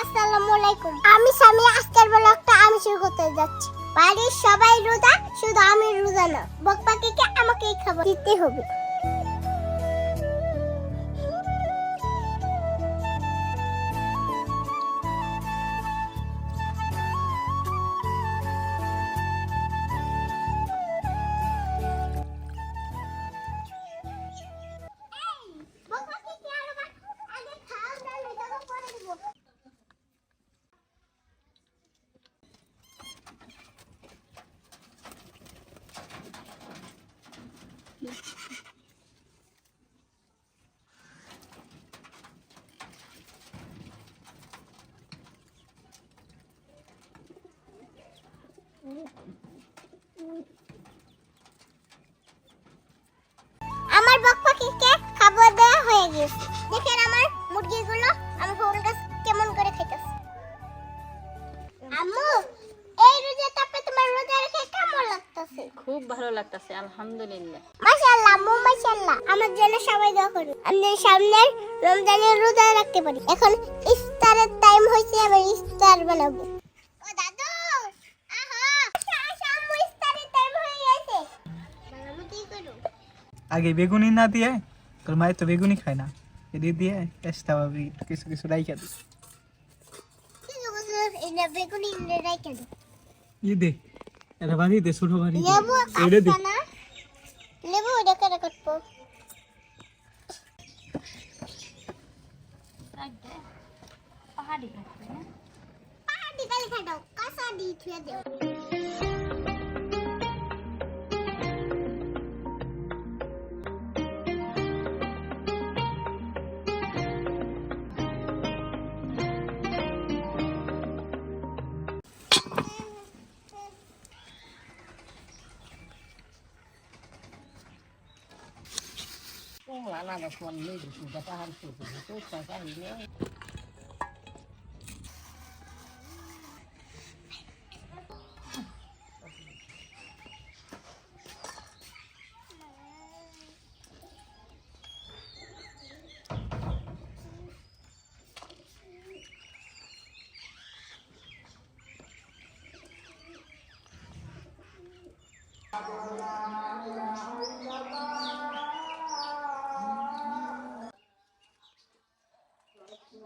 আসসালামু আলাইকুম। আমি স্বামী, আজকের ব্লগটা আমি শুরু করতে যাচ্ছি। বাড়ির সবাই রোজা, শুধু আমি রোজা না বক পাখিকে আমাকেই খাবার দিতে হবে। আমার বক পাখিকে খাবার দেওয়া হয়ে গেছে। দেখেন আমার মুরগিগুলো আমার ফোন গাছ কেমন করে খাইতেছে। আম্মু এই রোজা তাপে তোমার রোজা রেখে কেমন লাগতেছে? খুব ভালো লাগতেছে আলহামদুলিল্লাহ। মাশাআল্লাহ আম্মু মাশাআল্লাহ। আমার জন্য সবাই দোয়া করুন। আমি সামনের রমজানের রোজা রাখতে পারি। এখন ইফতারের টাইম হয়েছে আবার ইফতার বানাবো। আগে বেগুনি না দিয়ে তোর মায়ের তো বেগুনি খায় না এদিকে দিয়ে চেষ্টা হবে একটু কিছু কিছু রাইখা দিস কি করবো এটা বেগুনি রাইখা দাও ই দে এটা বাড়ি দে ছোট বাড়ি দে। লেবু এটা দে আসবে না লেবু এটা করে কাটবো পাহাড়ি পাহাড়ি কালি খাটাও কাঁচা দিয়ে lá là còn mình chủ ta ta hàng chủ của tôi ta ta hình Thank you.